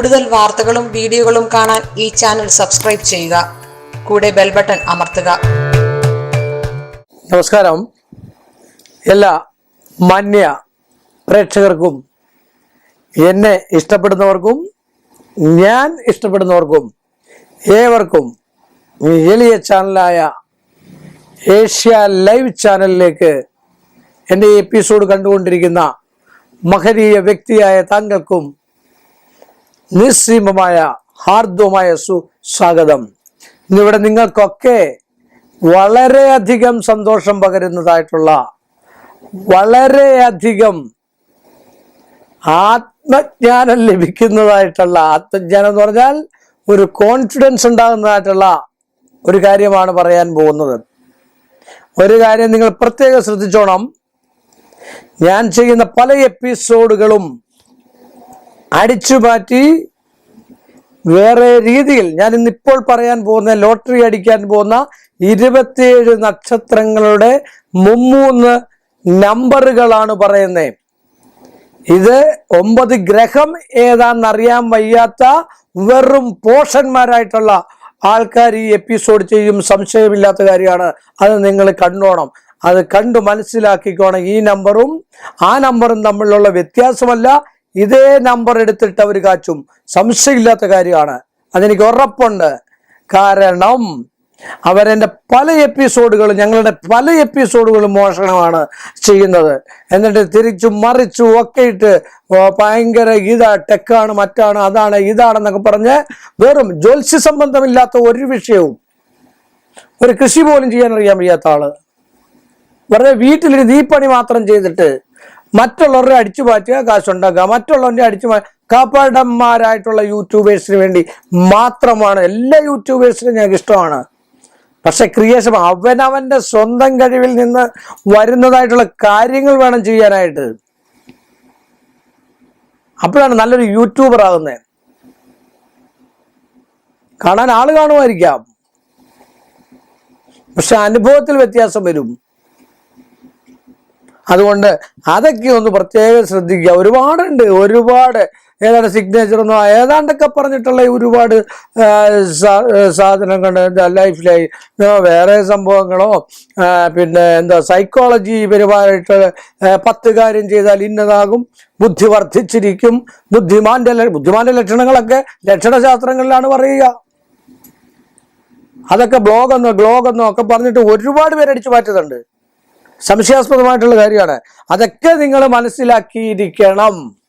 കൂടുതൽ വാർത്തകളും വീഡിയോകളും കാണാൻ ഈ ചാനൽ സബ്സ്ക്രൈബ് ചെയ്യുക. കൂടെ ബെൽ ബട്ടൺ അമർത്തുക. നമസ്കാരം. എല്ലാ മാന്യ പ്രേക്ഷകർക്കും എന്നെ ഇഷ്ടപ്പെടുന്നവർക്കും ഞാൻ ഇഷ്ടപ്പെടുന്നവർക്കും ഏവർക്കും എളിയ ചാനലായ ഏഷ്യ ലൈവ് ചാനലിലേക്ക് എന്റെ എപ്പിസോഡ് കണ്ടുകൊണ്ടിരിക്കുന്ന മഹനീയ വ്യക്തിയായ താങ്കൾക്കും നിസ്സീമമായ ഹാർദവുമായ സുസ്വാഗതം ഇന്നിവിടെ നിങ്ങൾക്കൊക്കെ വളരെയധികം സന്തോഷം പകരുന്നതായിട്ടുള്ള വളരെയധികം ആത്മജ്ഞാനം ലഭിക്കുന്നതായിട്ടുള്ള ആത്മജ്ഞാനം എന്ന് പറഞ്ഞാൽ ഒരു കോൺഫിഡൻസ് ഉണ്ടാകുന്നതായിട്ടുള്ള ഒരു കാര്യമാണ് പറയാൻ പോകുന്നത്. ഒരു കാര്യം നിങ്ങൾ പ്രത്യേകം ശ്രദ്ധിച്ചോണം. ഞാൻ ചെയ്യുന്ന പല എപ്പിസോഡുകളും അടിച്ചു മാറ്റി വേറെ രീതിയിൽ ഞാൻ ഇന്നിപ്പോൾ പറയാൻ പോകുന്ന ലോട്ടറി അടിക്കാൻ പോകുന്ന ഇരുപത്തിയേഴ് നക്ഷത്രങ്ങളുടെ മുമ്മൂന്ന് നമ്പറുകളാണ് പറയുന്നത് ഇത് ഒമ്പത് ഗ്രഹം ഏതാണെന്നറിയാൻ വയ്യാത്ത വെറും പോഷന്മാരായിട്ടുള്ള ആൾക്കാർ ഈ എപ്പിസോഡ് ചെയ്യും സംശയമില്ലാത്ത കാര്യമാണ്. അത് നിങ്ങൾ കണ്ടോണം. അത് കണ്ടു മനസ്സിലാക്കിക്കോണം. ഈ നമ്പറും ആ നമ്പറും തമ്മിലുള്ള വ്യത്യാസമല്ല. ഇതേ നമ്പർ എടുത്തിട്ട് അവർ കാച്ചും. സംശയമില്ലാത്ത കാര്യമാണ്. അതെനിക്ക് ഉറപ്പുണ്ട്. കാരണം അവരെന്റെ പല എപ്പിസോഡുകളും ഞങ്ങളുടെ പല എപ്പിസോഡുകളും മോഷണമാണ് ചെയ്യുന്നത്. എന്നിട്ട് തിരിച്ചും മറിച്ചും ഒക്കെ ഇട്ട് ഭയങ്കര ഇതാ ടെക്കാണ് മറ്റാണ് അതാണ് ഇതാണെന്നൊക്കെ പറഞ്ഞ് വെറും ജ്യോത്സ്യ സംബന്ധമില്ലാത്ത ഒരു വിഷയവും ഒരു കൃഷി പോലും ചെയ്യാൻ അറിയാൻ വയ്യാത്ത ആൾ. വെറുതെ വീട്ടിലൊരു ദീപ്പണി മാത്രം ചെയ്തിട്ട് മറ്റുള്ളവരുടെ അടിച്ചു മാറ്റുക കാശുണ്ടാക്കുക. മറ്റുള്ളവരുടെ അടിച്ചു മാ കാപ്പാടന്മാരായിട്ടുള്ള യൂട്യൂബേഴ്സിന് വേണ്ടി മാത്രമാണ്. എല്ലാ യൂട്യൂബേഴ്സിനും ഞങ്ങൾക്ക് ഇഷ്ടമാണ്. പക്ഷെ ക്രിയേഷൻ അവനവന്റെ സ്വന്തം കഴിവിൽ നിന്ന് വരുന്നതായിട്ടുള്ള കാര്യങ്ങൾ വേണം ചെയ്യാനായിട്ട്. അപ്പോഴാണ് നല്ലൊരു യൂട്യൂബർ ആകുന്നത്. കാണാൻ ആൾ കാണുമായിരിക്കാം. പക്ഷെ അനുഭവത്തിൽ വ്യത്യാസം വരും. അതുകൊണ്ട് അതൊക്കെ ഒന്ന് പ്രത്യേകം ശ്രദ്ധിക്കുക. ഒരുപാടുണ്ട് ഒരുപാട്. ഏതാണ്ട് സിഗ്നേച്ചർ ഒന്നും ഏതാണ്ടൊക്കെ പറഞ്ഞിട്ടുള്ള ഒരുപാട് സാധനങ്ങൾ എന്താ ലൈഫിലായി വേറെ സംഭവങ്ങളോ പിന്നെ എന്താ സൈക്കോളജി പരമായിട്ട് ആ, പത്ത് കാര്യം ചെയ്താൽ ഇന്നതാകും. ബുദ്ധി വർദ്ധിച്ചിരിക്കും. ബുദ്ധിമാന്റെ ബുദ്ധിമാന്റെ ലക്ഷണങ്ങളൊക്കെ ലക്ഷണശാസ്ത്രങ്ങളിലാണ് പറയുക. അതൊക്കെ ബ്ലോഗെന്നോ ഗ്ലോഗെന്നോ ഒക്കെ പറഞ്ഞിട്ട് ഒരുപാട് പേരടിച്ചു മാറ്റുന്നുണ്ട്. സംശയാസ്പദമായിട്ടുള്ള കാര്യമാണ്. അതൊക്കെ നിങ്ങൾ മനസ്സിലാക്കിയിരിക്കണം.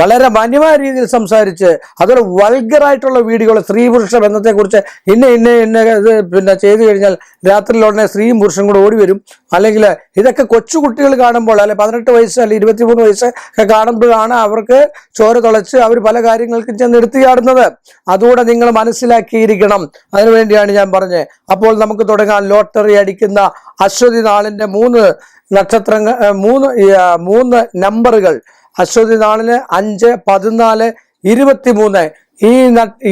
വളരെ മാന്യമായ രീതിയിൽ സംസാരിച്ച് അതൊരു വൾഗറായിട്ടുള്ള വീഡിയോകൾ സ്ത്രീ പുരുഷ ബന്ധത്തെക്കുറിച്ച് ഇന്ന ഇന്ന ഇന്ന ഇത് പിന്നെ ചെയ്തു കഴിഞ്ഞാൽ രാത്രിയിൽ ഉടനെ സ്ത്രീയും പുരുഷനും കൂടെ ഓടി വരും. അല്ലെങ്കിൽ ഇതൊക്കെ കൊച്ചുകുട്ടികൾ കാണുമ്പോൾ അല്ലെ പതിനെട്ട് വയസ്സ് അല്ലെങ്കിൽ ഇരുപത്തിമൂന്ന് വയസ്സ് ഒക്കെ കാണുമ്പോഴാണ് അവർക്ക് ചോര തുളച്ച് അവർ പല കാര്യങ്ങൾക്കും ചെന്ന് എടുത്തിയാടുന്നത് അതുകൂടെ നിങ്ങൾ മനസ്സിലാക്കിയിരിക്കണം. അതിനുവേണ്ടിയാണ് ഞാൻ പറഞ്ഞത്. അപ്പോൾ നമുക്ക് തുടങ്ങാൻ ലോട്ടറി അടിക്കുന്ന അശ്വതി നാളിന്റെ മൂന്ന് നക്ഷത്രങ്ങൾ മൂന്ന് മൂന്ന് നമ്പറുകൾ. അശ്വതി നാളിന് അഞ്ച് പതിനാല് ഇരുപത്തിമൂന്ന്. ഈ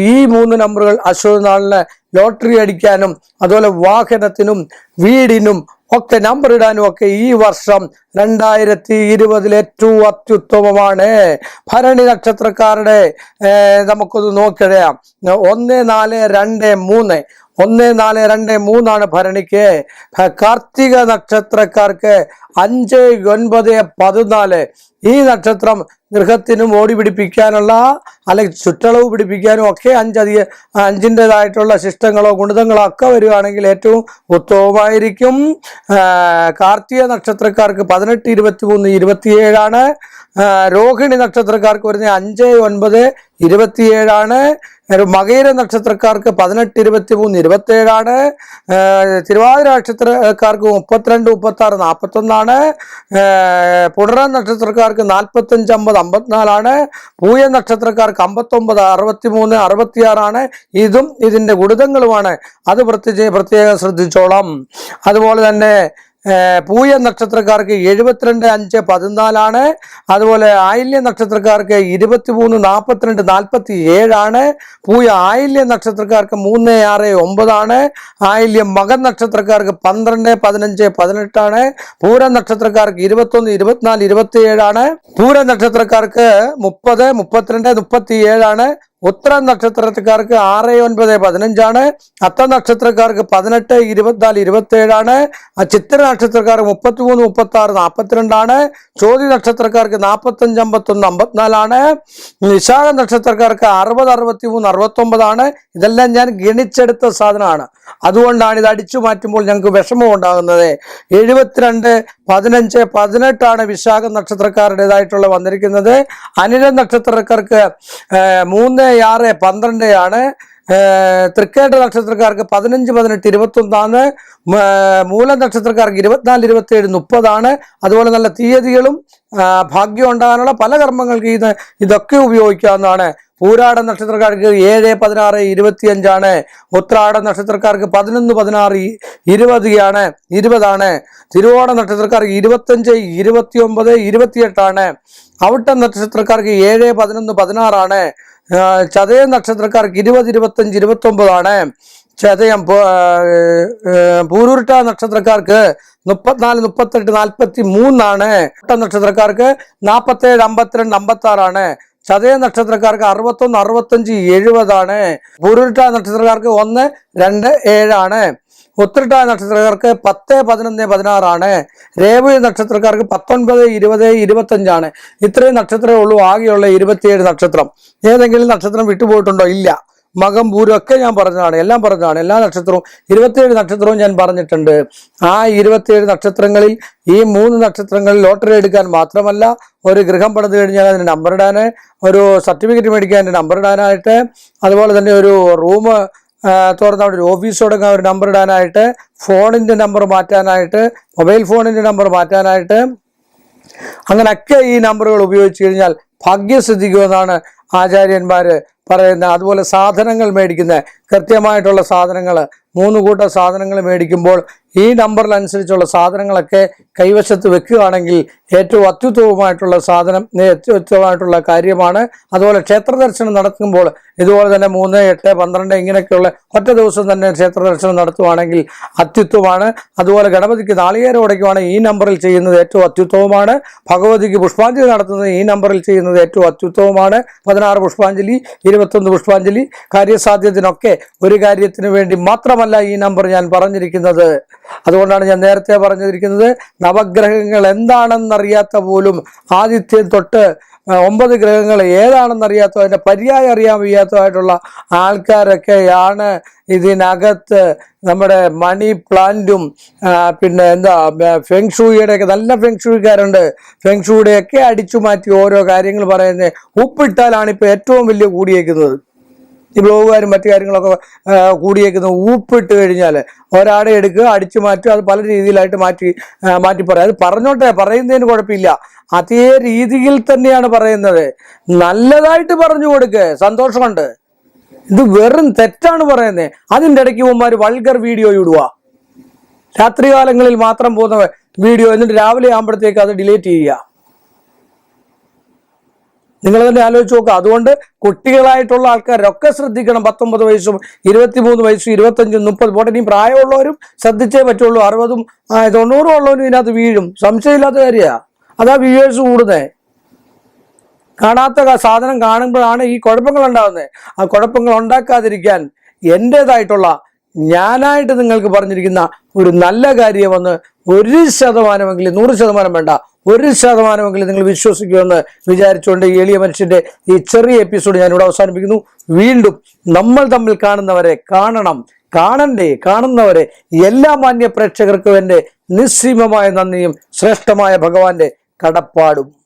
ഈ മൂന്ന് നമ്പറുകൾ അശ്വതി നാളിന് ലോട്ടറി അടിക്കാനും അതുപോലെ വാഹനത്തിനും വീടിനും ഒക്കെ നമ്പർ ഇടാനും ഒക്കെ ഈ വർഷം രണ്ടായിരത്തി ഇരുപതിൽ ഏറ്റവും അത്യുത്തമമാണ്. ഭരണി നക്ഷത്രക്കാരുടെ നമുക്കൊന്ന് നോക്കിയറിയാം. ഒന്ന് നാല് രണ്ട് മൂന്ന്. ഒന്ന് നാല് രണ്ട് മൂന്നാണ് ഭരണിക്ക്. കാർത്തിക നക്ഷത്രക്കാർക്ക് അഞ്ച് ഒൻപത് പതിനാല്. ഈ നക്ഷത്രം ഗൃഹത്തിനും ഓടി പിടിപ്പിക്കാനുള്ള അല്ലെങ്കിൽ ചുറ്റളവ് പിടിപ്പിക്കാനും ഒക്കെ അഞ്ചധിക അഞ്ചിന്റെതായിട്ടുള്ള ശിഷ്ടങ്ങളോ ഗുണിതങ്ങളോ ഒക്കെ വരികയാണെങ്കിൽ ഏറ്റവും ഉത്തമമായിരിക്കും. കാർത്തിക നക്ഷത്രക്കാർക്ക് പതിനെട്ട് ഇരുപത്തി മൂന്ന് ഇരുപത്തിയേഴാണ് രോഹിണി നക്ഷത്രക്കാർക്ക് വരുന്ന അഞ്ച് ഒൻപത് ഇരുപത്തിയേഴാണ്. മകയിര നക്ഷത്രക്കാർക്ക് പതിനെട്ട് ഇരുപത്തി മൂന്ന് ഇരുപത്തേഴാണ് തിരുവാതിര നക്ഷത്രക്കാർക്ക് മുപ്പത്തിരണ്ട് മുപ്പത്തി ആറ് നാൽപ്പത്തൊന്നാണ് പുണറ നക്ഷത്രക്കാർക്ക് നാൽപ്പത്തഞ്ച് അമ്പത് അമ്പത്തിനാലാണ്. പൂയ നക്ഷത്രക്കാർക്ക് അമ്പത്തൊമ്പത് അറുപത്തി മൂന്ന് അറുപത്തിയാറാണ്. ഇതും ഇതിന്റെ ഗുണിതങ്ങളുമാണ്. അത് പ്രത്യേക പ്രത്യേകം ശ്രദ്ധിച്ചോളാം. അതുപോലെ തന്നെ പൂയ നക്ഷത്രക്കാർക്ക് എഴുപത്തിരണ്ട് അഞ്ച് പതിനാലാണ്. അതുപോലെ ആയില്യ നക്ഷത്രക്കാർക്ക് ഇരുപത്തിമൂന്ന് നാൽപ്പത്തിരണ്ട് നാൽപ്പത്തി ഏഴാണ് പൂയ ആയില്യ നക്ഷത്രക്കാർക്ക് മൂന്ന് ആറ് ഒമ്പതാണ്. ആയില്യം മകൻ നക്ഷത്രക്കാർക്ക് പന്ത്രണ്ട് പതിനഞ്ച് പതിനെട്ടാണ്. പൂര നക്ഷത്രക്കാർക്ക് ഇരുപത്തൊന്ന് ഇരുപത്തിനാല് ഇരുപത്തി ഏഴാണ് പൂര നക്ഷത്രക്കാർക്ക് മുപ്പത് മുപ്പത്തിരണ്ട് മുപ്പത്തി ഏഴാണ് ഉത്തര നക്ഷത്രക്കാർക്ക് ആറ് ഒൻപത് പതിനഞ്ചാണ്. അത്ത നക്ഷത്രക്കാർക്ക് പതിനെട്ട് ഇരുപത്തിനാല് ഇരുപത്തി ഏഴാണ് ചിത്ര നക്ഷത്രക്കാർക്ക് മുപ്പത്തിമൂന്ന് മുപ്പത്തി ആറ് നാൽപ്പത്തിരണ്ടാണ് ചോതി നക്ഷത്രക്കാർക്ക് നാൽപ്പത്തഞ്ച് അമ്പത്തൊന്ന് അമ്പത്തിനാലാണ്. നിശാഖ നക്ഷത്രക്കാർക്ക് അറുപത് അറുപത്തി മൂന്ന് അറുപത്തൊമ്പതാണ്. ഇതെല്ലാം ഞാൻ ഗണിച്ചെടുത്ത സാധനമാണ്. അതുകൊണ്ടാണ് ഇത് അടിച്ചു മാറ്റുമ്പോൾ ഞങ്ങൾക്ക് വിഷമം ഉണ്ടാകുന്നത്. എഴുപത്തിരണ്ട് പതിനഞ്ച് പതിനെട്ടാണ് വിശാഖ നക്ഷത്രക്കാരുടേതായിട്ടുള്ള വന്നിരിക്കുന്നത്. അനിര നക്ഷത്രക്കാർക്ക് മൂന്ന് ആറ് പന്ത്രണ്ട് ആണ്. തൃക്കേട്ട നക്ഷത്രക്കാർക്ക് പതിനഞ്ച് പതിനെട്ട് ഇരുപത്തൊന്നാണ്. മൂല നക്ഷത്രക്കാർക്ക് ഇരുപത്തിനാല് ഇരുപത്തിയേഴ് മുപ്പതാണ്. അതുപോലെ നല്ല തീയതികളും ഭാഗ്യം ഉണ്ടാകാനുള്ള പല കർമ്മങ്ങൾക്ക് ഇത് ഇതൊക്കെ ഉപയോഗിക്കാവുന്നതാണ്. പൂരാട നക്ഷത്രക്കാർക്ക് ഏഴ് പതിനാറ് ഇരുപത്തിയഞ്ചാണ്. ഉത്രാട നക്ഷത്രക്കാർക്ക് പതിനൊന്ന് പതിനാറ് ഇരുപതാണ് ഇരുപതാണ്. തിരുവോണ നക്ഷത്രക്കാർക്ക് ഇരുപത്തഞ്ച് ഇരുപത്തി ഒമ്പത് ഇരുപത്തിയെട്ടാണ്. അവിട്ട നക്ഷത്രക്കാർക്ക് ഏഴ് പതിനൊന്ന് പതിനാറാണ്. ചതയ നക്ഷത്രക്കാർക്ക് ഇരുപത് ഇരുപത്തഞ്ച് ഇരുപത്തി ഒമ്പതാണ് ചതയം പൂരുരുട്ട നക്ഷത്രക്കാർക്ക് മുപ്പത്തിനാല് മുപ്പത്തെട്ട് നാൽപ്പത്തി മൂന്നാണ് ഒട്ട നക്ഷത്രക്കാർക്ക് നാൽപ്പത്തേഴ് അമ്പത്തിരണ്ട് അമ്പത്തി ആറാണ് ചതയ നക്ഷത്രക്കാർക്ക് അറുപത്തൊന്ന് അറുപത്തഞ്ച് എഴുപതാണ്. പൂരുരുട്ട നക്ഷത്രക്കാർക്ക് ഒന്ന് രണ്ട് ഏഴാണ്. ഉത്രട്ട നക്ഷത്രക്കാർക്ക് പത്ത് പതിനൊന്ന് പതിനാറാണ്. രേവതി നക്ഷത്രക്കാർക്ക് പത്തൊൻപത് ഇരുപത് ഇരുപത്തഞ്ചാണ്. ഇത്രയും നക്ഷത്രമേ ഉള്ളൂ ആകെയുള്ള ഇരുപത്തിയേഴ് നക്ഷത്രം. ഏതെങ്കിലും നക്ഷത്രം വിട്ടുപോയിട്ടുണ്ടോ? ഇല്ല. മകം പൂരം ഒക്കെ ഞാൻ പറഞ്ഞതാണ് എല്ലാം പറഞ്ഞതാണ്. എല്ലാ നക്ഷത്രവും ഇരുപത്തിയേഴ് നക്ഷത്രവും ഞാൻ പറഞ്ഞിട്ടുണ്ട്. ആ ഇരുപത്തിയേഴ് നക്ഷത്രങ്ങളിൽ ഈ മൂന്ന് നക്ഷത്രങ്ങളിൽ ലോട്ടറി എടുക്കാൻ മാത്രമല്ല ഒരു ഗൃഹം പണിത് കഴിഞ്ഞാൽ അതിന് നമ്പർ ഇടാൻ ഒരു സർട്ടിഫിക്കറ്റ് മേടിക്കാൻ നമ്പർ ഇടാനായിട്ട് അതുപോലെ തന്നെ ഒരു റൂം തുറന്ന അവിടെ ഒരു ഓഫീസ് തുടങ്ങാൻ ഒരു നമ്പർ ഇടാനായിട്ട് ഫോണിന്റെ നമ്പർ മാറ്റാനായിട്ട് മൊബൈൽ ഫോണിന്റെ നമ്പർ മാറ്റാനായിട്ട്. അങ്ങനെയൊക്കെ ഈ നമ്പറുകൾ ഉപയോഗിച്ച് കഴിഞ്ഞാൽ ഭാഗ്യസിദ്ധിക്കുമെന്നാണ് ആചാര്യന്മാർ പറയുന്നത്. അതുപോലെ സാധനങ്ങൾ മേടിക്കുന്ന കൃത്യമായിട്ടുള്ള സാധനങ്ങൾ മൂന്ന് കൂട്ടം സാധനങ്ങൾ മേടിക്കുമ്പോൾ ഈ നമ്പറിനനുസരിച്ചുള്ള സാധനങ്ങളൊക്കെ കൈവശത്ത് വെക്കുകയാണെങ്കിൽ ഏറ്റവും അത്യുത്തമമായിട്ടുള്ള സാധനം അത്യുത്തമമായിട്ടുള്ള കാര്യമാണ്. അതുപോലെ ക്ഷേത്ര ദർശനം നടത്തുമ്പോൾ ഇതുപോലെ തന്നെ മൂന്ന് എട്ട് പന്ത്രണ്ട് ഇങ്ങനെയൊക്കെയുള്ള ഒറ്റ ദിവസം തന്നെ ക്ഷേത്ര ദർശനം നടത്തുവാണെങ്കിൽ അത്യുത്തമമാണ്. അതുപോലെ ഗണപതിക്ക് നാളികേരം ഉടയ്ക്കുവാണ് ഈ നമ്പറിൽ ചെയ്യുന്നത് ഏറ്റവും അത്യുത്തമമാണ്. ഭഗവതിക്ക് പുഷ്പാഞ്ജലി നടത്തുന്നത് ഈ നമ്പറിൽ ചെയ്യുന്നത് ഏറ്റവും അത്യുത്തമമാണ്. പതിനാറ് പുഷ്പാഞ്ജലി ഇരുപത്തൊന്ന് പുഷ്പാഞ്ജലി. കാര്യസാധ്യത്തിനൊക്കെ ഒരു കാര്യത്തിന് വേണ്ടി മാത്രമല്ല ഈ നമ്പർ ഞാൻ പറഞ്ഞിരിക്കുന്നത്. അതുകൊണ്ടാണ് ഞാൻ നേരത്തെ പറഞ്ഞിരിക്കുന്നത് നവഗ്രഹങ്ങൾ എന്താണെന്നറിയാത്ത പോലും ആദിത്യം തൊട്ട് ഒമ്പത് ഗ്രഹങ്ങൾ ഏതാണെന്നറിയാത്ത അതിന്റെ പര്യായം അറിയാൻ വയ്യാത്തതായിട്ടുള്ള ആൾക്കാരൊക്കെയാണ് ഇതിനകത്ത് നമ്മുടെ മണി പ്ലാന്റും പിന്നെ എന്താ ഫെങ്ഷൂയുടെ ഒക്കെ നല്ല ഫെങ്ഷൂക്കാരുണ്ട് ഒക്കെ അടിച്ചു മാറ്റി ഓരോ കാര്യങ്ങൾ പറയുന്നത് ഉപ്പിട്ടാലാണ് ഇപ്പോൾ ഏറ്റവും വലിയ കൂടിയേക്കുന്നത്. ഈ ബ്ലോഗുകാരും മറ്റു കാര്യങ്ങളൊക്കെ കൂടിയേക്കുന്ന. ഊപ്പിട്ട് കഴിഞ്ഞാൽ ഒരാടെ എടുക്കുക അടിച്ചു മാറ്റുക അത് പല രീതിയിലായിട്ട് മാറ്റി മാറ്റി പറയാം. അത് പറഞ്ഞോട്ടെ പറയുന്നതിന് കുഴപ്പമില്ല. അതേ രീതിയിൽ തന്നെയാണ് പറയുന്നത്. നല്ലതായിട്ട് പറഞ്ഞു കൊടുക്കുക സന്തോഷമുണ്ട്. ഇത് വെറും തെറ്റാണ് പറയുന്നത് അതിന്റെ ഇടയ്ക്ക് പോകുമ്പോൾ വൾഗർ വീഡിയോ ഇടുക. രാത്രികാലങ്ങളിൽ മാത്രം പോകുന്ന വീഡിയോ എന്നിട്ട് രാവിലെ ആകുമ്പോഴത്തേക്ക് അത് ഡിലീറ്റ് ചെയ്യുക. നിങ്ങൾ തന്നെ ആലോചിച്ച് നോക്കുക അതുകൊണ്ട് കുട്ടികളായിട്ടുള്ള ആൾക്കാരൊക്കെ ശ്രദ്ധിക്കണം. പത്തൊമ്പത് വയസ്സും ഇരുപത്തിമൂന്ന് വയസ്സും ഇരുപത്തഞ്ചും മുപ്പത്. പോട്ടെ ഇനി പ്രായമുള്ളവരും ശ്രദ്ധിച്ചേ പറ്റുള്ളൂ. അറുപതും തൊണ്ണൂറും ഉള്ളവരും ഇതിനകത്ത് വീഴും. സംശയമില്ലാത്ത കാര്യമാണ് അതാ വ്യൂവേഴ്സ് കൂടുന്നേ. കാണാത്ത സാധനം കാണുമ്പോഴാണ് ഈ കുഴപ്പങ്ങൾ ഉണ്ടാകുന്നത് ആ കുഴപ്പങ്ങൾ ഉണ്ടാക്കാതിരിക്കാൻ എന്റെതായിട്ടുള്ള ഞാനായിട്ട് നിങ്ങൾക്ക് പറഞ്ഞിരിക്കുന്ന ഒരു നല്ല കാര്യമെന്ന് ഒരു ശതമാനമെങ്കിലും നൂറ് ശതമാനം വേണ്ട. ഒരു ശതമാനമെങ്കിലും നിങ്ങൾ വിശ്വസിക്കുമെന്ന് വിചാരിച്ചുകൊണ്ട് എളിയ മനുഷ്യന്റെ ഈ ചെറിയ എപ്പിസോഡ് ഞാൻ ഇവിടെ അവസാനിപ്പിക്കുന്നു. വീണ്ടും നമ്മൾ തമ്മിൽ കാണുന്നവരെ കാണണം. കാണണ്ടേ? കാണുന്നവരെ. എല്ലാ മാന്യ പ്രേക്ഷകർക്കും എന്റെ നിസ്സീമമായ നന്ദിയും ശ്രേഷ്ഠമായ ഭഗവാന്റെ കടപ്പാടും.